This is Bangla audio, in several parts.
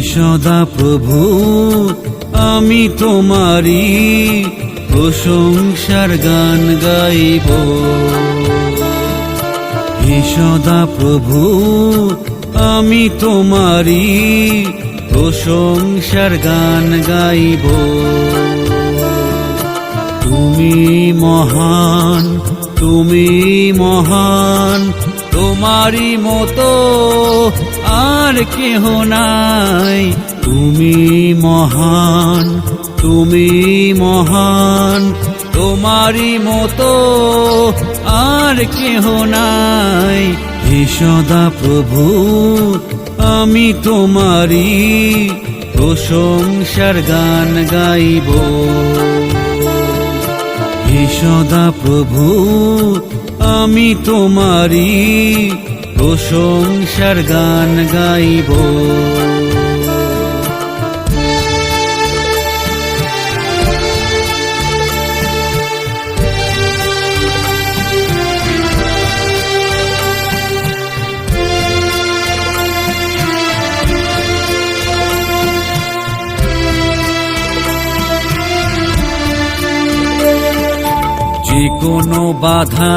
সদা প্রভু, আমি তোমারি প্রশংসার গান গাইব। হে সদা প্রভু, আমি তোমারি প্রশংসার গান গাইব। তুমি মহান তুমি মহান, তোমারই মতো আর কেহ নাই। তুমি মহান তুমি মহান, তোমারই মতো আর কেহ নাই। সদা প্রভু, আমি তোমারি প্রশংসার গান গাইব। হে সদা প্রভু আমি তোমারি প্রশংসার গান গাইব। যে কোনো বাধা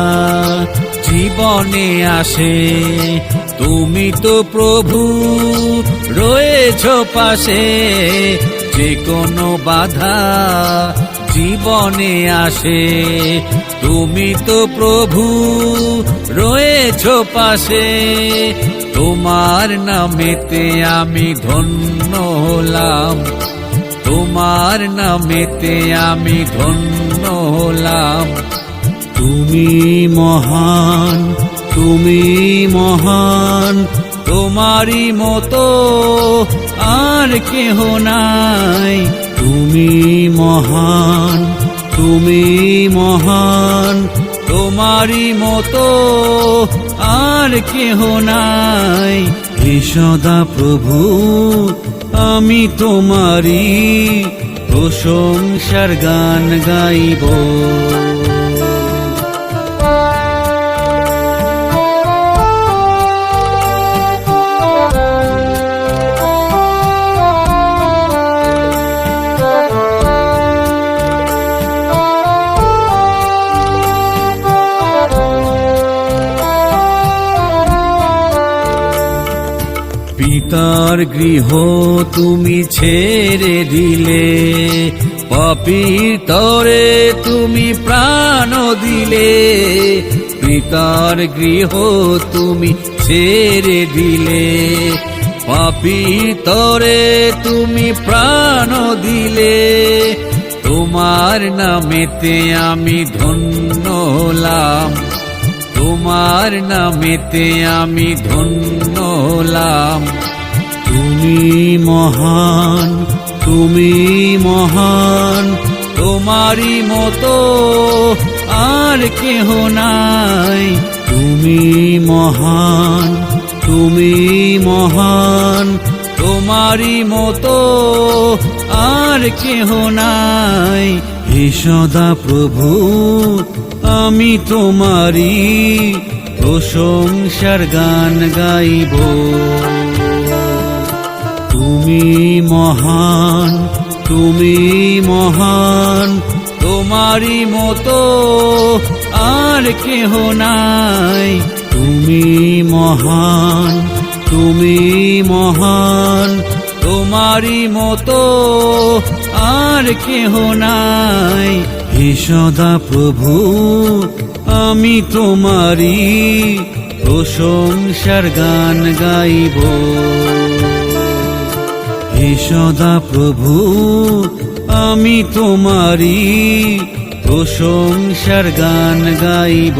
জীবনে আসে, তুমি তো প্রভু রয়েছ পাশে। যে কোনো বাধা জীবনে আসে, তুমি তো প্রভু রয়েছ পাশে। তোমার নামেতে আমি ধন্য হলাম, তোমার নামেতে আমি ধন্য হলাম? তুমি মহান তুমি মহান, তোমারই মতো আর কেহ নাই। তুমি মহান তুমি মহান, তোমারই মতো আর কেহ নাই। হে প্রভু, আমি তোমারি প্রশংসার গান গাইব। পিতার গৃহ তুমি ছেড়ে দিলে। পাপির তরে তুমি প্রাণ দিলে। পিতার গৃহ তুমি ছেড়ে দিলে। পাপির তরে তুমি প্রাণ দিলে। তোমার নামেতে আমি ধন্য হলাম। তোমার নামেতে আমি ধন্য হলাম। তুমি মহান তুমি মহান, তোমারই মতো আর কেহ নাই। তুমি মহান তুমি মহান, তোমারই মতো আর কেহ নাই। হে সদা প্রভু, আমি তোমারি প্রশংসার গান গাইব। তুমি মহান তুমি মহান, তোমারই মতো আর কেহ নাই। তুমি মহান তুমি মহান, তোমারই মতো আর কেহ নাই। হে প্রভু, আমি তোমারি প্রশংসার গান গাইব। সদা প্রভু আমি তোমারি প্রশংসার গান গাইব।